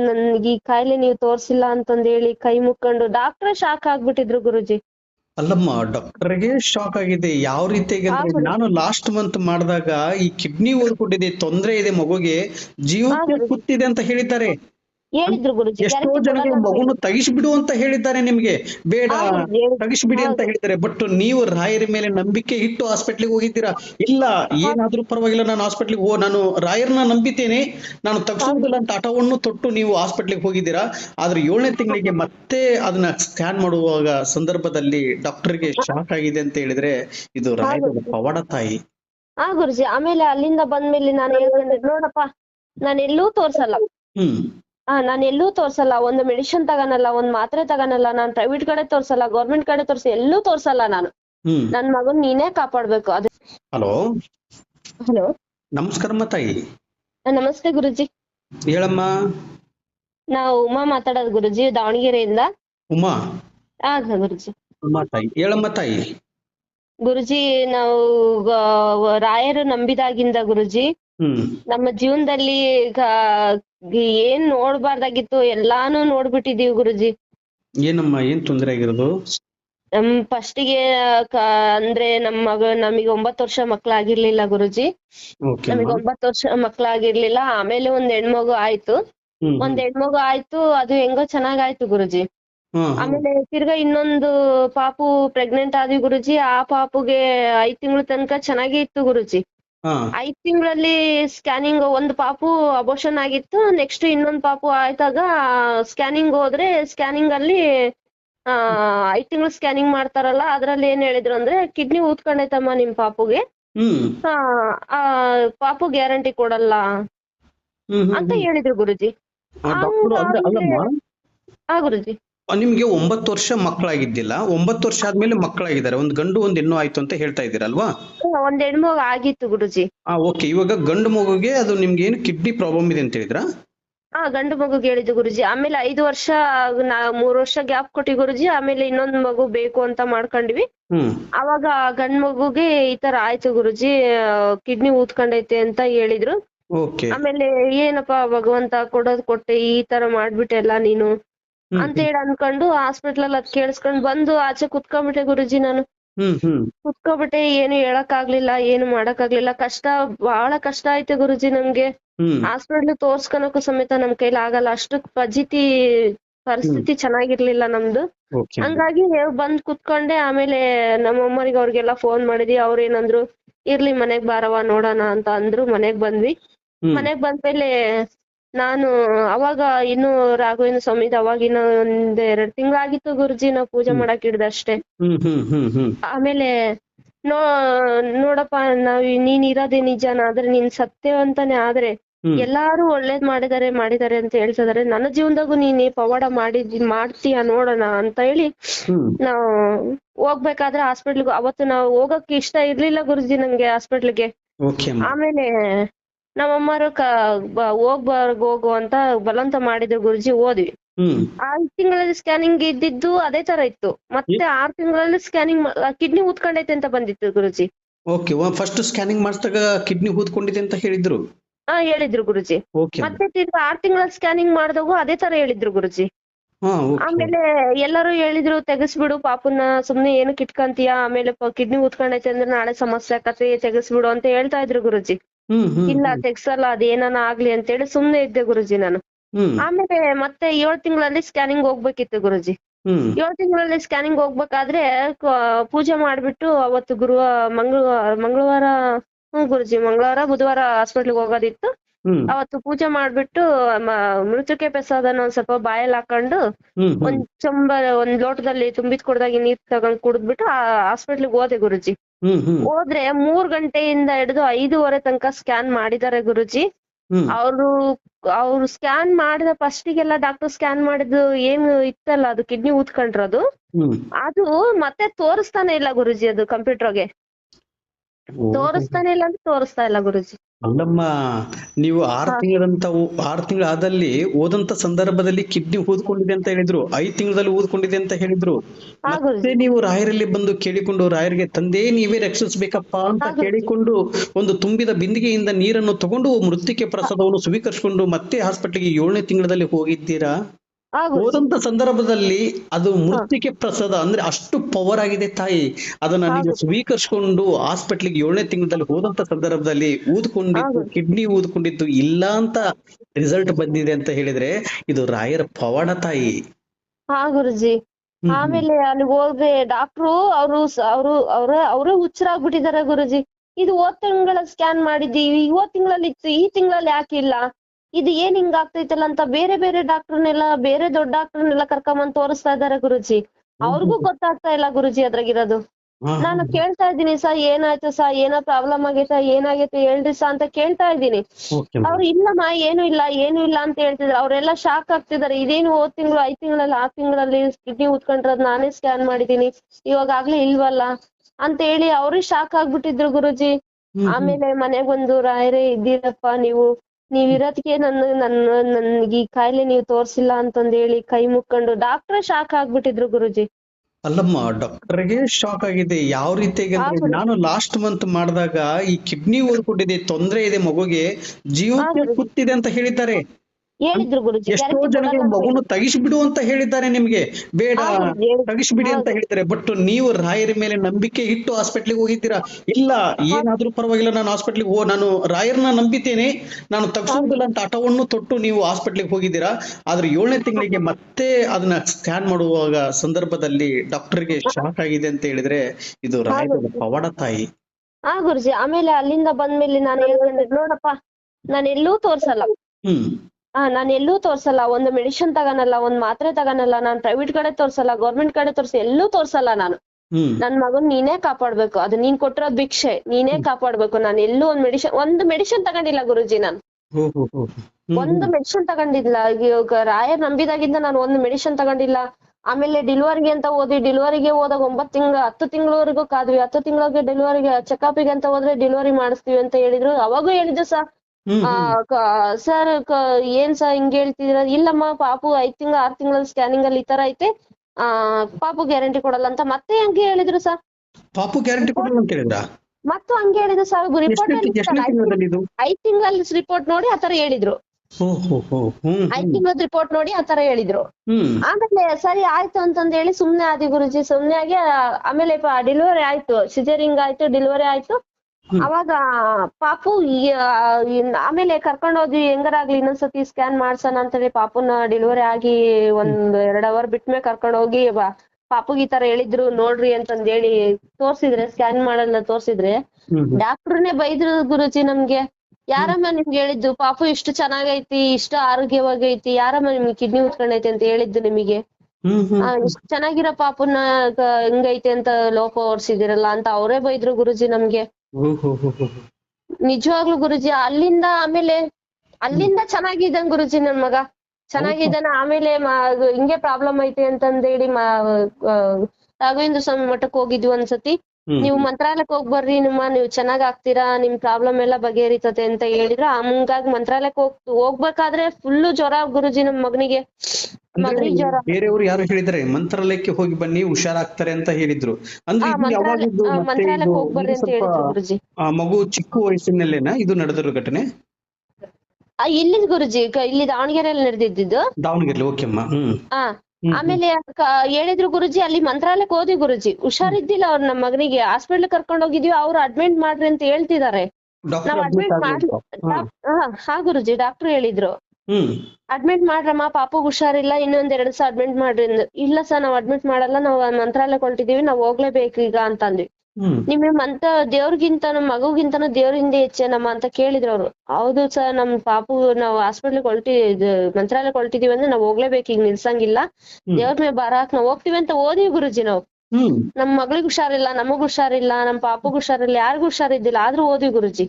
ನನ್ಗೆ ಈ ಕಾಯಿಲೆ ನೀವು ತೋರ್ಸಿಲ್ಲ ಅಂತಂದ್ ಹೇಳಿ ಕೈ ಮುಕ್ಕೊಂಡು ಡಾಕ್ಟ್ರೇ ಶಾಕ್ ಆಗ್ಬಿಟ್ಟಿದ್ರು ಗುರುಜಿ. ಅಲ್ಲಮ್ಮ ಡಾಕ್ಟರ್ಗೆ ಶಾಕ್ ಆಗಿದೆ. ಯಾವ ರೀತಿಯಾಗಿ ಅಂದ್ರೆ ನಾನು ಲಾಸ್ಟ್ ಮಂತ್ ಮಾಡಿದಾಗ ಈ ಕಿಡ್ನಿ ಊರ್ಕೊಟ್ಟಿದೆ ತೊಂದ್ರೆ ಇದೆ ಮಗುಗೆ ಜೀವಕ್ಕೆ ಹೌದು. ಕುತ್ತಿದೆ ಅಂತ ಹೇಳಿದ್ದಾರೆ. ಹೇಳಿದ್ರು ಗುರುಜಿ ಎಷ್ಟೋ ಜನಗಳು ಮಗುನ ತೆಗಿಸ್ಬಿಡು ಅಂತ ಹೇಳಿದ್ದಾರೆ ನಿಮ್ಗೆ. ಬೇಡ ತೆಗಿಸ್ಬಿಡಿ ಅಂತ. ಹೇಳಿದ್ದಾರೆ. ಬಟ್ ನೀವು ರಾಯರ ಮೇಲೆ ನಂಬಿಕೆ ಇಟ್ಟು ಹಾಸ್ಪಿಟ್ಲಿಗೆ ಹೋಗಿದ್ದೀರಾ? ಇಲ್ಲ ಏನಾದ್ರೂ ಪರವಾಗಿಲ್ಲ ನಾನು ಹಾಸ್ಪಿಟ್ಲಿಗೆ ಹೋ ನಾನು ರಾಯರ್ನ ನಂಬಿತೇನೆ ನಾನು ತಗ್ಸೋದಿಲ್ಲ ಅಂತ ಹಠವನ್ನು ತೊಟ್ಟು ನೀವು ಹಾಸ್ಪಿಟ್ಲಿಗೆ ಹೋಗಿದ್ದೀರಾ? ಆದ್ರೆ ಏಳನೇ ತಿಂಗಳಿಗೆ ಮತ್ತೆ ಅದನ್ನ ಸ್ಕ್ಯಾನ್ ಮಾಡುವಾಗ ಸಂದರ್ಭದಲ್ಲಿ ಡಾಕ್ಟರ್ಗೆ ಶಾಕ್ ಆಗಿದೆ ಅಂತ ಹೇಳಿದ್ರೆ ಇದು ರಾಯರ ಪವಾಡ ತಾಯಿ. ಆ ಗುರುಜಿ. ಆಮೇಲೆ ಅಲ್ಲಿಂದ ಬಂದ್ಮೇಲೆ ನಾನು ನೋಡಪ್ಪ ನಾನು ಎಲ್ಲೂ ತೋರ್ಸಲ್ಲ. ಹ್ಮ್. ಹಾ ನಾನು ಎಲ್ಲೂ ತೋರ್ಸಲ್ಲ. ಒಂದು ಮೆಡಿಸಿನ್ ತಗನಲ್ಲ ಒಂದ್ ಮಾತ್ರೆ ತಗನಲ್ಲ ನಾನು ಪ್ರೈವೇಟ್ ಕಡೆ ತೋರ್ಸಲ್ಲ ಗೌರ್ಮೆಂಟ್ ಕಡೆ ತೋರ್ಸ ಎಲ್ಲೂ ತೋರ್ಸಲ್ಲ ನಾನು. ಹ್ಮ್. ನನ್ ಮಗನ್ ನೀನೇ ಕಾಪಾಡ್ಬೇಕು. ಅದು ಹಲೋ? ಹಲೋ? ನಮಸ್ಕಾರಮ್ಮ ತಾಯಿ ನಮಸ್ತೆ ಗುರುಜಿ. ಹೇಳಮ್ಮ? ನಾವು ಉಮಾ ಮಾತಾಡೋದು ಗುರುಜಿ ದಾವಣಗೆರೆಯಿಂದ. ಉಮಾ? ಹಾ ಗುರುಜಿ. ಉಮಾ ತಾಯಿ ಹೇಳಮ್ಮ ತಾಯಿ. ಗುರುಜಿ ನಾವು ಗ- ರಾಯರು ನಂಬಿದಾಗಿಂದ ಗುರುಜಿ ನಮ್ಮ ಜೀವನದಲ್ಲಿ ಈಗ ಏನ್ ನೋಡ್ಬಾರ್ದಾಗಿತ್ತು ಎಲ್ಲಾನು ನೋಡ್ಬಿಟ್ಟಿದೀವಿ ಗುರುಜಿ. ಏನಮ್ಮ ಏನ್ ತೊಂದರೆ ಆಗಿರೋದು? ನಮ್ ಫಸ್ಟಿಗೆ ಅಂದ್ರೆ ನಮ್ ಮಗ ನಮಗೆ ಒಂಬತ್ತು ವರ್ಷ ಮಕ್ಳಾಗಿರ್ಲಿಲ್ಲ ಗುರುಜಿ. ನಮಗೆ ಒಂಬತ್ತು ವರ್ಷ ಮಕ್ಳಾಗಿರ್ಲಿಲ್ಲ ಆಮೇಲೆ ಒಂದ್ ಹೆಣ್ಮಗು ಆಯ್ತು. ಒಂದ್ ಹೆಣ್ಮಗು ಆಯ್ತು ಅದು ಹೆಂಗೋ ಚೆನ್ನಾಗ್ ಆಯ್ತು ಗುರುಜಿ ಆಮೇಲೆ ತಿರ್ಗಾ ಇನ್ನೊಂದು ಪಾಪು ಪ್ರೆಗ್ನೆಂಟ್ ಆದ್ವಿ ಗುರುಜಿ ಆ ಪಾಪುಗೆ ಐದ್ ತಿಂಗಳ ತನಕ ಚೆನ್ನಾಗೇ ಇತ್ತು ಗುರುಜಿ. ಐದ್ ತಿಂಗಳಲ್ಲಿ ಸ್ಕ್ಯಾನಿಂಗ್ ಒಂದು ಪಾಪು ಅಬೋಷನ್ ಆಗಿತ್ತು. ನೆಕ್ಸ್ಟ್ ಇನ್ನೊಂದ್ ಪಾಪು ಆಯ್ತಾಗ ಸ್ಕ್ಯಾನಿಂಗ್ ಹೋದ್ರೆ ಸ್ಕ್ಯಾನಿಂಗ್ ಅಲ್ಲಿ ಆ ಐದ್ ತಿಂಗಳು ಸ್ಕ್ಯಾನಿಂಗ್ ಮಾಡ್ತಾರಲ್ಲ ಅದ್ರಲ್ಲಿ ಏನ್ ಹೇಳಿದ್ರು ಅಂದ್ರೆ ಕಿಡ್ನಿ ಊದ್ಕೊಂಡೈತಮ್ಮ ನಿಮ್ ಪಾಪುಗೆ. ಪಾಪು ಗ್ಯಾರಂಟಿ ಕೊಡಲ್ಲ ಅಂತ ಹೇಳಿದ್ರು ಗುರುಜಿ. ಆ ಗುರುಜಿ. ನಿಮ್ಗೆ ಒಂಬತ್ತು ವರ್ಷ ಮಕ್ಕಳಾಗಿದ್ದಿಲ್ಲ. ಒಂಬತ್ತು ವರ್ಷ ಆದ್ಮೇಲೆ ಮಕ್ಕಳಾಗಿದ್ದಾರೆ. ಒಂದ್ ಗಂಡು ಒಂದ್ ಹೆಣ್ಣು ಆಯ್ತು ಅಂತ ಹೇಳ್ತಾ ಇದ್ದೀರಲ್ವಾ? ಒಂದ್ ಹೆಣ್ಮಗು ಆಗಿತ್ತು ಗುರುಜಿ. ಓಕೆ. ಇವಾಗ ಗಂಡು ಮಗುಗೆ ಅದು ನಿಮ್ಗೆ ಏನು ಕಿಡ್ನಿ ಪ್ರಾಬ್ಲಮ್ ಇದೆ ಅಂತ ಹೇಳಿದ್ರ? ಆ ಗಂಡು ಮಗುಗೆ ಹೇಳಿದ್ದು ಗುರುಜಿ. ಆಮೇಲೆ ಐದು ವರ್ಷ ನಾ ಮೂರ್ ವರ್ಷ ಗ್ಯಾಪ್ ಕೊಟ್ಟಿ ಗುರುಜಿ. ಆಮೇಲೆ ಇನ್ನೊಂದ್ ಮಗು ಬೇಕು ಅಂತ ಮಾಡ್ಕೊಂಡ್ವಿ. ಹ್ಮ್. ಅವಾಗ ಗಂಡ್ ಮಗುಗೆ ಈ ತರ ಆಯ್ತು ಗುರುಜಿ. ಕಿಡ್ನಿ ಊದ್ಕೊಂಡೈತೆ ಅಂತ ಹೇಳಿದ್ರು. ಓಕೆ. ಆಮೇಲೆ ಏನಪ್ಪಾ ಭಗವಂತ ಕೊಡೋದ್ ಕೊಟ್ಟೆ ಈ ತರ ಮಾಡ್ಬಿಟ್ಟೆಲ್ಲ ನೀನು? ಅಂತ ಹೇಳಿ ಅನ್ಕೊಂಡು ಹಾಸ್ಪಿಟಲ್ ಅಲ್ಲಿ ಅದ್ ಕೇಳಿಸ್ಕೊಂಡ್ ಬಂದು ಆಚೆ ಕುತ್ಕೊಂಡ್ಬಿಟ್ಟೆ ಗುರುಜಿ ನಾನು. ಕುತ್ಕೊಬಿಟ್ಟೆ ಏನು ಹೇಳಕ್ ಆಗ್ಲಿಲ್ಲ ಏನು ಮಾಡಕ್ ಆಗ್ಲಿಲ್ಲ ಕಷ್ಟ ಬಹಳ ಕಷ್ಟ ಐತೆ ಗುರುಜಿ ನಮ್ಗೆ. ಹಾಸ್ಪಿಟಲ್ ತೋರ್ಸ್ಕೊಳಕ್ಕೂ ಸಮೇತ ನಮ್ ಕೈಲಿ ಆಗಲ್ಲ. ಅಷ್ಟು ಪಜಿತಿ ಪರಿಸ್ಥಿತಿ ಚೆನ್ನಾಗಿರ್ಲಿಲ್ಲ ನಮ್ದು. ಹಂಗಾಗಿ ಬಂದ್ ಕುತ್ಕೊಂಡೆ ಆಮೇಲೆ ನಮ್ಮ ಅಮ್ಮರಿಗೆ ಅವ್ರಿಗೆಲ್ಲ ಫೋನ್ ಮಾಡಿದ್ವಿ. ಅವ್ರ ಏನಂದ್ರು ಇರ್ಲಿ ಮನೆಗ್ ಬಾರವ ನೋಡೋಣ ಅಂತ ಅಂದ್ರು. ಮನೆಗ್ ಬಂದ್ವಿ. ಮನೆಗ್ ಬಂದ್ಮೇಲೆ ನಾನು ಅವಾಗ ಇನ್ನು ರಾಘವೇಂದ್ರ ಸ್ವಾಮಿದ್ ಅವಾಗ ಇನ್ನು ಒಂದ್ ಎರಡ್ ತಿಂಗಳಾಗಿತ್ತು ಗುರುಜಿ ನಾವ್ ಪೂಜೆ ಮಾಡಕ್ ಹಿಡ್ದಷ್ಟೇ. ಆಮೇಲೆ ನೋ ನೋಡಪ್ಪ ನಾವ್ ನೀನ್ ಇರೋದೇ ನಿಜಾನ ಆದ್ರೆ ನೀನ್ ಸತ್ಯವಂತನೇ ಆದ್ರೆ ಎಲ್ಲಾರು ಒಳ್ಳೇದ್ ಮಾಡಿದಾರೆ ಮಾಡಿದಾರೆ ಅಂತ ಹೇಳ್ತಿದಾರೆ. ನನ್ನ ಜೀವನದಾಗು ನೀನ್ ಈ ಪವಾಡ ಮಾಡಿದ್ ಮಾಡ್ತೀಯ ನೋಡೋಣ ಅಂತ ಹೇಳಿ ನಾವು ಹೋಗ್ಬೇಕಾದ್ರೆ ಹಾಸ್ಪಿಟ್ಲ್ ಅವತ್ತು ನಾವು ಹೋಗಕ್ ಇಷ್ಟ ಇರ್ಲಿಲ್ಲ ಗುರುಜಿ ನಂಗೆ ಹಾಸ್ಪಿಟ್ಲ್ಗೆ. ಆಮೇಲೆ ನಮ್ಮಮ್ಮರು ಕ ಬ- ಹೋಗ್ಬಾರ್ ಹೋಗು ಅಂತ ಬಲವಂತ ಮಾಡಿದ್ರು ಗುರುಜಿ ಹೋದ್ವಿ ಆರ್ ತಿಂಗಳಲ್ಲಿ ಸ್ಕ್ಯಾನಿಂಗ್ ಇದ್ದಿದ್ದು ಅದೇ ತರ ಇತ್ತು. ಮತ್ತೆ ಆರ್ ತಿಂಗಳಲ್ಲಿ ಸ್ಕ್ಯಾನಿಂಗ್ ಕಿಡ್ನಿ ಊದ್ಕೊಂಡೈತೆ ಅಂತ ಬಂದಿತ್ತು ಗುರುಜಿ. ಓಕೆ ಫಸ್ಟ್ ಸ್ಕ್ಯಾನಿಂಗ್ ಮಾಡಿಸಿದಾಗ ಕಿಡ್ನಿ ಊದ್ಕೊಂಡಿದೆ ಅಂತ ಹೇಳಿದ್ರು? ಹಾ ಹೇಳಿದ್ರು ಗುರುಜಿ. ಮತ್ತೆ ತಿರ್ಗಾ ಆರ್ ತಿಂಗಳಲ್ಲಿ ಸ್ಕ್ಯಾನಿಂಗ್ ಮಾಡಿದಾಗ ಅದೇ ತರ ಹೇಳಿದ್ರು ಗುರುಜಿ. ಆಮೇಲೆ ಎಲ್ಲರೂ ಹೇಳಿದ್ರು ತೆಗಸ್ಬಿಡು ಪಾಪುನ ಸುಮ್ನೆ ಏನು ಕಿಟ್ಕಂತೀಯ ಆಮೇಲೆ ಕಿಡ್ನಿ ಊದ್ಕೊಂಡೈತೆ ಅಂದ್ರೆ ನಾಳೆ ಸಮಸ್ಯೆ ಆಕತಿ ತೆಗಿಸ್ಬಿಡು ಅಂತ ಹೇಳ್ತಾ ಇದ್ರು ಗುರುಜಿ. ಇಲ್ಲ ತೆಗ್ಸಲ್ಲ ಅದೇನಾನ ಆಗ್ಲಿ ಅಂತೇಳಿ ಸುಮ್ನೆ ಇದ್ದೆ ಗುರುಜಿ ನಾನು. ಆಮೇಲೆ ಮತ್ತೆ ಏಳ್ ತಿಂಗಳಲ್ಲಿ ಸ್ಕ್ಯಾನಿಂಗ್ ಹೋಗ್ಬೇಕಿತ್ತು ಗುರುಜಿ. ಏಳ್ ತಿಂಗಳಲ್ಲಿ ಸ್ಕ್ಯಾನಿಂಗ್ ಹೋಗ್ಬೇಕಾದ್ರೆ ಪೂಜೆ ಮಾಡ್ಬಿಟ್ಟು ಅವತ್ತು ಗುರುವ ಮಂಗಳವಾರ ಮಂಗಳವಾರ ಹ್ಮ್ ಗುರುಜಿ ಮಂಗಳವಾರ ಬುಧವಾರ ಹಾಸ್ಪಿಟ್ಲಿಗೆ ಹೋಗೋದಿತ್ತು. ಅವತ್ತು ಪೂಜೆ ಮಾಡ್ಬಿಟ್ಟು ಮೃತಿಕೆ ಪ್ರಸಾದನ ಒಂದ್ ಸ್ವಲ್ಪ ಬಾಯಲ್ಲಿ ಹಾಕೊಂಡು ಒಂದ್ ಚಂಬ ಒಂದ್ ಲೋಟದಲ್ಲಿ ತುಂಬಿದ್ ಕುಡ್ದಾಗಿ ನೀರ್ ತಗೊಂಡ್ ಕುಡಿದ್ಬಿಟ್ಟು ಆ ಹಾಸ್ಪಿಟ್ಲಿಗೆ ಹೋದೆ ಗುರುಜಿ. ಹೋದ್ರೆ ಮೂರ್ ಗಂಟೆಯಿಂದ ಹಿಡಿದು ಐದೂವರೆ ತನಕ ಸ್ಕ್ಯಾನ್ ಮಾಡಿದ್ದಾರೆ ಗುರುಜಿ. ಅವ್ರು ಅವ್ರು ಸ್ಕ್ಯಾನ್ ಮಾಡಿದ ಫಸ್ಟಿಗೆಲ್ಲ ಡಾಕ್ಟರ್ ಸ್ಕ್ಯಾನ್ ಮಾಡಿದ್ದು ಏನು ಇತ್ತಲ್ಲ ಅದು ಕಿಡ್ನಿ ಊದ್ಕೊಂಡಿರೋದು ಅದು. ಮತ್ತೆ ತೋರಿಸ್ತಾನೆ ಇಲ್ಲ ಗುರುಜಿ ಅದು ಕಂಪ್ಯೂಟರ್ಗೆ ತೋರಿಸ್ತಾನೆ ಇಲ್ಲ ಅಂತ ತೋರಿಸ್ತಾ ಇಲ್ಲ ಗುರುಜಿ. ಅಲ್ಲಮ್ಮ ನೀವು ಆರ್ ತಿಂಗಳಂತ ಆರ್ ತಿಂಗಳಾದಲ್ಲಿ ಓದಂತ ಸಂದರ್ಭದಲ್ಲಿ ಕಿಡ್ನಿ ಊದ್ಕೊಂಡಿದೆ ಅಂತ ಹೇಳಿದ್ರು ಐದ್ ತಿಂಗಳಲ್ಲಿ ಊದ್ಕೊಂಡಿದೆ ಅಂತ ಹೇಳಿದ್ರು. ಮತ್ತೆ ನೀವು ರಾಯರಲ್ಲಿ ಬಂದು ಕೇಳಿಕೊಂಡು ರಾಯರಿಗೆ ತಂದೆ ನೀವೇ ರಕ್ಷಿಸ್ಬೇಕಪ್ಪ ಅಂತ ಕೇಳಿಕೊಂಡು ಒಂದು ತುಂಬಿದ ಬಿಂದಿಗೆಯಿಂದ ನೀರನ್ನು ತಗೊಂಡು ಮೃತ್ತಿಕೆ ಪ್ರಸಾದವನ್ನು ಸ್ವೀಕರಿಸಿಕೊಂಡು ಮತ್ತೆ ಹಾಸ್ಪಿಟ್ಲಿಗೆ ಏಳನೇ ತಿಂಗಳಲ್ಲಿ ಹೋಗಿದ್ದೀರಾ? ಹೋದಂತ ಸಂದರ್ಭದಲ್ಲಿ ಅದು ಮೃತಿಕೆ ಪ್ರಸಾದ ಅಂದ್ರೆ ಅಷ್ಟು ಪವರ್ ಆಗಿದೆ ತಾಯಿ. ಅದನ್ನ ನೀವು. ಸ್ವೀಕರಿಸಿಕೊಂಡು ಹಾಸ್ಪಿಟ್ಲಿಗೆ ಏಳನೇ ತಿಂಗಳಲ್ಲಿ ಹೋದಂತ ಸಂದರ್ಭದಲ್ಲಿ ಊದ್ಕೊಂಡಿದ್ದು. ಕಿಡ್ನಿ ಊದ್ಕೊಂಡಿದ್ದು ಇಲ್ಲ ಅಂತ ರಿಸಲ್ಟ್ ಬಂದಿದೆ ಅಂತ ಹೇಳಿದ್ರೆ ಇದು ರಾಯರ ಪವಾಡ ತಾಯಿ. ಹಾ ಗುರುಜಿ. ಆಮೇಲೆ ಅಲ್ಲಿ ಹೋದ್ರೆ ಡಾಕ್ಟ್ರು ಅವರು ಅವರು ಅವ್ರ ಅವರೇ ಹುಚ್ಚರಾಗ್ಬಿಟ್ಟಿದ್ದಾರೆ ಗುರುಜಿ. ಇದು ಹೋದ್ ತಿಂಗಳ ಸ್ಕ್ಯಾನ್ ಮಾಡಿದ್ದೀವಿ ಹೋದ್ ತಿಂಗಳಲ್ಲಿ ಇತ್ತು ಈ ತಿಂಗಳಲ್ಲಿ ಯಾಕಿಲ್ಲ? ಇದು ಏನ್ ಹಿಂಗ್ ಆಗ್ತೈತಲ್ಲ ಅಂತ ಬೇರೆ ಬೇರೆ ಡಾಕ್ಟರ್ನೆಲ್ಲ ಬೇರೆ ದೊಡ್ಡ ಡಾಕ್ಟರ್ನೆಲ್ಲ ಕರ್ಕೊಂಬಂದ್ ತೋರಿಸ್ತಾ ಇದಾರೆ ಗುರುಜಿ. ಅವ್ರಿಗೂ ಗೊತ್ತಾಗ್ತಾ ಇಲ್ಲ ಗುರುಜಿ ಅದ್ರಾಗಿರೋದು. ನಾನು ಕೇಳ್ತಾ ಇದ್ದೀನಿ ಸಾ ಏನಾಯ್ತು ಸಾ ಏನೋ ಪ್ರಾಬ್ಲಮ್ ಆಗೈತಾ ಏನಾಗೈತೆ ಹೇಳ್ರಿ ಸಾ ಅಂತ ಕೇಳ್ತಾ ಇದ್ದೀನಿ. ಅವ್ರು ಇಲ್ಲಮ್ಮ ಏನು ಇಲ್ಲ ಏನು ಇಲ್ಲ ಅಂತ ಹೇಳ್ತಿದ್ರು. ಅವ್ರೆಲ್ಲ ಶಾಕ್ ಆಗ್ತಿದಾರೆ ಇದೇನು ಹೋದ್ ತಿಂಗಳು ಐದ್ ತಿಂಗಳಲ್ಲಿ ಆರ್ ತಿಂಗಳಲ್ಲಿ ಕಿಡ್ನಿ ಉತ್ಕೊಂಡ್ರದ್ ನಾನೇ ಸ್ಕ್ಯಾನ್ ಮಾಡಿದೀನಿ ಇವಾಗ ಆಗ್ಲೇ ಇಲ್ವಲ್ಲ ಅಂತ ಹೇಳಿ ಅವ್ರಿಗೆ ಶಾಕ್ ಆಗ್ಬಿಟ್ಟಿದ್ರು ಗುರುಜಿ. ಆಮೇಲೆ ಮನೆಗೊಂದು ಬಂದು ರಾಯರೇ ಇದ್ದೀರಪ್ಪ ನೀವು. ನೀವ್ ಇರೋದಕ್ಕೆ ನನ್ನ ನನ್ನ ನನ್ಗೆ ಈ ಕಾಯಿಲೆ ನೀವು ತೋರಿಸಿಲ್ಲ ಅಂತಂದ್ ಹೇಳಿ ಕೈ ಮುಕ್ಕೊಂಡು ಡಾಕ್ಟ್ರೇ ಶಾಕ್ ಆಗ್ಬಿಟ್ಟಿದ್ರು ಗುರುಜಿ. ಅಲ್ಲಮ್ಮ ಡಾಕ್ಟರ್ಗೆ ಶಾಕ್ ಆಗಿದೆ. ಯಾವ ರೀತಿಯಾಗಿ ಅಂದ್ರೆ ನಾನು ಲಾಸ್ಟ್ ಮಂತ್ ಮಾಡಿದಾಗ ಈ ಕಿಡ್ನಿ ಓದ್ಕೊಂಡಿದೆ ತೊಂದ್ರೆ ಇದೆ ಮಗುಗೆ ಜೀವಕ್ಕೆ. ಕುತ್ತಿದೆ ಅಂತ ಹೇಳಿದ್ದಾರೆ. ಹೇಳಿದ್ರು ಗುರುಜಿ ಎಷ್ಟೋ ಜನಗಳು ಮಗುನು ತೆಗಿಸ್ಬಿಡು ಅಂತ ಹೇಳಿದ್ದಾರೆ ನಿಮ್ಗೆ. ಬೇಡ ತೆಗಿಸ್ಬಿಡಿ ಅಂತ ಹೇಳ್ತಾರೆ ಹೇಳಿದ್ದಾರೆ. ಬಟ್ ನೀವು ರಾಯರ ಮೇಲೆ ನಂಬಿಕೆ ಇಟ್ಟು ಹಾಸ್ಪಿಟ್ಲಿಗೆ ಹೋಗಿದ್ದೀರಾ? ಇಲ್ಲ ಏನಾದ್ರೂ ಪರವಾಗಿಲ್ಲ ನಾನು ಹಾಸ್ಪಿಟ್ಲಿಗೆ ಹೋ ನಾನು ರಾಯರ್ನ ನಂಬಿತೇನೆ ನಾನು ತಗ್ಸೋದಿಲ್ಲ ಅಂತ ಹಠವನ್ನು ತೊಟ್ಟು ನೀವು ಹಾಸ್ಪಿಟ್ಲಿಗೆ ಹೋಗಿದ್ದೀರಾ? ಆದ್ರೆ ಏಳನೇ ತಿಂಗಳಿಗೆ ಮತ್ತೆ ಅದನ್ನ ಸ್ಕ್ಯಾನ್ ಮಾಡುವಾಗ ಸಂದರ್ಭದಲ್ಲಿ ಡಾಕ್ಟರ್ಗೆ ಶಾಕ್ ಆಗಿದೆ ಅಂತ ಹೇಳಿದ್ರೆ ಇದು ರಾಯರ ಪವಾಡ ತಾಯಿ. ಹಾ ಗುರುಜಿ. ಆಮೇಲೆ ಅಲ್ಲಿಂದ ಬಂದ್ಮೇಲೆ ನಾನು ನೋಡಪ್ಪ ನಾನು ಎಲ್ಲೂ ತೋರ್ಸಲ್ಲ ಹಾ ನಾನು ಎಲ್ಲೂ ತೋರ್ಸಲ್ಲ. ಒಂದು ಮೆಡಿಷನ್ ತಗನಲ್ಲ ಒಂದ್ ಮಾತ್ರೆ ತಗನಲ್ಲ ನಾನ್ ಪ್ರೈವೇಟ್ ಕಡೆ ತೋರ್ಸಲ್ಲ ಗೌರ್ಮೆಂಟ್ ಕಡೆ ತೋರ್ಸಿ ಎಲ್ಲೂ ತೋರ್ಸಲ್ಲ ನಾನು. ನನ್ ಮಗನ್ ನೀನೇ ಕಾಪಾಡ್ಬೇಕು. ಅದು ನೀನ್ ಕೊಟ್ಟಿರೋ ಭಿಕ್ಷೆ. ನೀನೇ ಕಾಪಾಡ್ಬೇಕು. ನಾನು ಎಲ್ಲೂ ಒಂದ್ ಮೆಡಿಸಿನ್ ಒಂದು ಮೆಡಿಷನ್ ತಗೊಂಡಿಲ್ಲ ಗುರುಜಿ ನಾನು. ಒಂದ್ ಮೆಡಿಸಿನ್ ತಗೊಂಡಿಲ್ಲ. ಇವಾಗ ರಾಯರ್ ನಂಬಿದಾಗಿಂದ ನಾನು ಒಂದು ಮೆಡಿಷನ್ ತಗೊಂಡಿಲ್ಲ. ಆಮೇಲೆ ಡೆಲಿವರಿಗೆ ಅಂತ ಓದಿ ಡೆಲಿವರಿಗೆ ಹೋದಾಗ ಒಂಬತ್ ತಿಂಗಳ ಹತ್ತು ತಿಂಗಳವರೆಗೂ ಕಾದ್ವಿ. ಹತ್ತು ತಿಂಗಳಿಗೆ ಡೆಲಿವರಿಗೆ ಚೆಕಪ್ಗೆ ಅಂತ ಹೋದ್ರೆ ಡೆಲಿವರಿ ಮಾಡಿಸ್ತೀವಿ ಅಂತ ಹೇಳಿದ್ರು. ಅವಾಗೂ ಹೇಳಿದ್ರು ಸರ್ ಆ ಸರ್ ಏನ್ ಸರ್ ಹಿಂಗ್ ಹೇಳ್ತಿದೀರ? ಇಲ್ಲಮ್ಮ ಪಾಪು ಐದ್ ತಿಂಗಳ ಆರ್ ತಿಂಗಳ ಸ್ಕ್ಯಾನಿಂಗ್ ಅಲ್ಲಿ ಈ ತರ ಐತೆ. ಆ ಪಾಪು ಗ್ಯಾರಂಟಿ ಕೊಡಲ್ಲ ಅಂತ ಮತ್ತೆ ಹಂಗೆ ಹೇಳಿದ್ರು ಸರ್. ಪಾಪು ಗ್ಯಾರಂಟಿ ಕೊಡಲ್ಲ ಅಂತ ಹೇಳಿದ್ರಾ ಮತ್ತು ಹಂಗೆ ಹೇಳಿದ್ರು ಸರ್. ರಿಪೋರ್ಟ್ ತಿಂಗಳಲ್ಲಿ ಐದ್ ತಿಂಗಳ ರಿಪೋರ್ಟ್ ನೋಡಿ ಆತರ ಹೇಳಿದ್ರು. ಐದ್ ತಿಂಗಳದ ರಿಪೋರ್ಟ್ ನೋಡಿ ಆತರ ಹೇಳಿದ್ರು. ಆಮೇಲೆ ಸರಿ ಆಯ್ತು ಅಂತಂದ ಹೇಳಿ ಸುಮ್ನೆ ಆದಿ ಗುರುಜಿ ಸುಮ್ನೆ ಆಗಿ ಆಮೇಲೆ ಡೆಲಿವರಿ ಆಯ್ತು. ಸಿಜರಿಂಗ್ ಆಯ್ತು ಡೆಲಿವರಿ ಆಯ್ತು. ಅವಾಗ ಪಾಪು ಆಮೇಲೆ ಕರ್ಕೊಂಡ್ ಹೋದ್ವಿ ಹೆಂಗಾರಾಗ್ಲಿ ಇನ್ನೊಂದ್ಸತಿ ಸ್ಕ್ಯಾನ್ ಮಾಡ್ಸೋಣ ಅಂತೇಳಿ ಪಾಪುನ ಡೆಲಿವರಿ ಆಗಿ ಒಂದ್ ಎರಡ್ ಅವರ್ ಬಿಟ್ಮೇಲೆ ಕರ್ಕೊಂಡ್ ಹೋಗಿ ಪಾಪುಗೆ ಈ ತರ ಹೇಳಿದ್ರು ನೋಡ್ರಿ ಅಂತಂದ್ ಹೇಳಿ ತೋರ್ಸಿದ್ರೆ ಸ್ಕ್ಯಾನ್ ಮಾಡಲ್ಲ ತೋರ್ಸಿದ್ರೆ ಡಾಕ್ಟರ್ನೇ ಬೈದ್ರು ಗುರುಜಿ ನಮ್ಗೆ. ಯಾರಮ್ಮ ನಿಮ್ಗೆ ಹೇಳಿದ್ದು? ಪಾಪು ಇಷ್ಟು ಚೆನ್ನಾಗೈತಿ ಇಷ್ಟು ಆರೋಗ್ಯವಾಗೈತಿ ಯಾರಮ್ಮ ನಿಮ್ಗೆ ಕಿಡ್ನಿ ಉತ್ಕೊಂಡೈತಿ ಅಂತ ಹೇಳಿದ್ದು ನಿಮಗೆ? ಇಷ್ಟ್ ಚೆನ್ನಾಗಿರೋ ಪಾಪುನ ಹೆಂಗೈತೆ ಅಂತ ಲೋಪ ಹೊರ್ಸಿದಿರಲ್ಲ ಅಂತ ಅವರೇ ಬೈದ್ರು ಗುರುಜಿ ನಮ್ಗೆ. ನಿಜವಾಗ್ಲೂ ಗುರುಜಿ ಅಲ್ಲಿಂದ ಆಮೇಲೆ ಅಲ್ಲಿಂದ ಚೆನ್ನಾಗಿದ್ದಾನ ಗುರುಜಿ ನನ್ ಮಗ ಚೆನ್ನಾಗಿದ್ದಾನ ಆಮೇಲೆ ಹಿಂಗೆ ಪ್ರಾಬ್ಲಮ್ ಐತೆ ಅಂತಂದೇಳಿ ಮಾ ರಾಘವೇಂದ್ರ ಸ್ವಾಮಿ ಮಠಕ್ ಹೋಗಿದ್ವಿ ಒಂದ್ಸತಿ. ನೀವು ಮಂತ್ರಾಲಯಕ್ಕೆ ಹೋಗ್ ಬರ್ರಿ ನಿಮ್ಮ ನೀವು ಚೆನ್ನಾಗ್ ಆಗ್ತೀರಾ ನಿಮ್ ಪ್ರಾಬ್ಲಮ್ ಎಲ್ಲ ಬಗೆಹರಿತತೆ ಅಂತ ಹೇಳಿದ್ರು ಹಂಗಾಗಿ ಮಂತ್ರಾಲಯಕ್ಕೆ ಹೋಗ್ ಹೋಗ್ಬೇಕಾದ್ರೆ ಫುಲ್ ಜ್ವರ ಗುರುಜಿ ನಮ್ ಮಗನಿಗೆ. ಜ್ವರ. ಬೇರೆಯವರು ಯಾರು ಹೇಳಿದ್ರೆ ಮಂತ್ರಾಲಯಕ್ಕೆ ಹೋಗಿ ಬನ್ನಿ ಹುಷಾರಾಗ್ತಾರೆ ಅಂತ ಹೇಳಿದ್ರು. ಅಂದ್ರೆ ಆ, ಇದು ಮಂತ್ರಾಲಯ ಯಾವಾಗಿದ್ದು ಆ, ಮತ್ತೆ ಮಂತ್ರಾಲಯಕ್ಕೆ ಇದು ಹೋಗ್ ಇದು ಅಂತ ಸ್ವಲ್ಪ ಹೇಳಿದ್ರು ಗುರುಜಿ. ಆ ಮಗು ಚಿಕ್ಕ ವಯಸ್ಸಿನಲ್ಲೇನಾ? ಇದು ನಡೆದಿರೋ ಘಟನೆ? ಆ, ಇಲ್ಲಿ ಗುರುಜಿ ಕ- ಇಲ್ಲಿ ದಾವಣಗೆರೆಯಲ್ಲಿ ನಡೆದಿದ್ದು ದಾವಣಗೆರೆ ಓಕೆ ಅಮ್ಮ. ಹ್ಮ್. ಆ ಹ್ಮ್. ಆಮೇಲೆ ಹೇಳಿದ್ರು ಗುರುಜಿ ಅಲ್ಲಿ ಮಂತ್ರಾಲಯಕ್ಕೆ ಹೋದ್ವಿ ಗುರುಜಿ. ಹುಷಾರಿದ್ದಿಲ್ಲ ಅವ್ರ ನಮ್ಮ ಮಗನಿಗೆ. ಹಾಸ್ಪಿಟಲ್ ಕರ್ಕೊಂಡ್ ಹೋಗಿದ್ವಿ ಅವ್ರು ಅಡ್ಮಿಟ್ ಮಾಡ್ರಿ ಅಂತ ಹೇಳ್ತಿದಾರೆ ನಾವ್ ಅಡ್ಮಿಟ್ ಮಾಡ್ಲಿ ಹಾ ಗುರುಜಿ ಡಾಕ್ಟರ್ ಹೇಳಿದ್ರು. ಅಡ್ಮಿಟ್ ಮಾಡ್ರಮ್ಮ ಪಾಪುಗ್ ಹುಷಾರಿಲ್ಲ ಇನ್ನೊಂದ್ ಎರಡ್ ದಿವಸ ಅಡ್ಮಿಟ್ ಮಾಡ್ರಿ ಅಂದ್ರು ಇಲ್ಲ ಸರ್ ನಾವ್ ಅಡ್ಮಿಟ್ ಮಾಡಲ್ಲ ನಾವ್ ಮಂತ್ರಾಲಯಕ್ಕೆ ಹೊರಟಿದೀವಿ ನಾವ್ ಹೋಗ್ಲೇಬೇಕು ಈಗ ಅಂತಂದ್ವಿ. ಹ್ಮ್ ನಿಮಗೆ ಅಂತ ದೇವ್ರಿಗಿಂತ ನಮ್ ಮಗುಗಿಂತನೂ ಹೆಚ್ಚೆ ಹೆಚ್ಚೇನಮ್ಮ ಅಂತ ಕೇಳಿದ್ರು ಅವ್ರು. ಹೌದು ಸರ್ ನಮ್ ಪಾಪು ನಾವ್ ಹಾಸ್ಪಿಟ್ಲ್ ಹೊಲ್ಟಿ ಮಂತ್ರಾಲಯ ಮಂತ್ರಾಲಯಕ್ಕೆ ಹೊಲ್ಟಿದೀವಿ ಅಂದ್ರೆ ನಾವ್ ಹೋಗ್ಲೇಬೇಕು ಈಗ ನಿಲ್ಸಂಗಿಲ್ಲ. ದೇವ್ರ ಮೇಲೆ ಬರಾಕ್ ನಾವ್ ಹೋಗ್ತೀವಿ ಅಂತ ಓದಿವಿ ಗುರುಜಿ ನಾವು. ನಮ್ ಮಗಳಿಗ್ ಹುಷಾರಿಲ್ಲ ನಮಗ್ ಹುಷಾರಿಲ್ಲ ನಮ್ ಪಾಪುಗ್ ಹುಷಾರಿಲ್ಲ ಯಾರಿಗೂ ಹುಷಾರಿದ್ದಿಲ್ಲ ಆದ್ರೂ ಓದ್ವಿ ಗುರುಜಿ.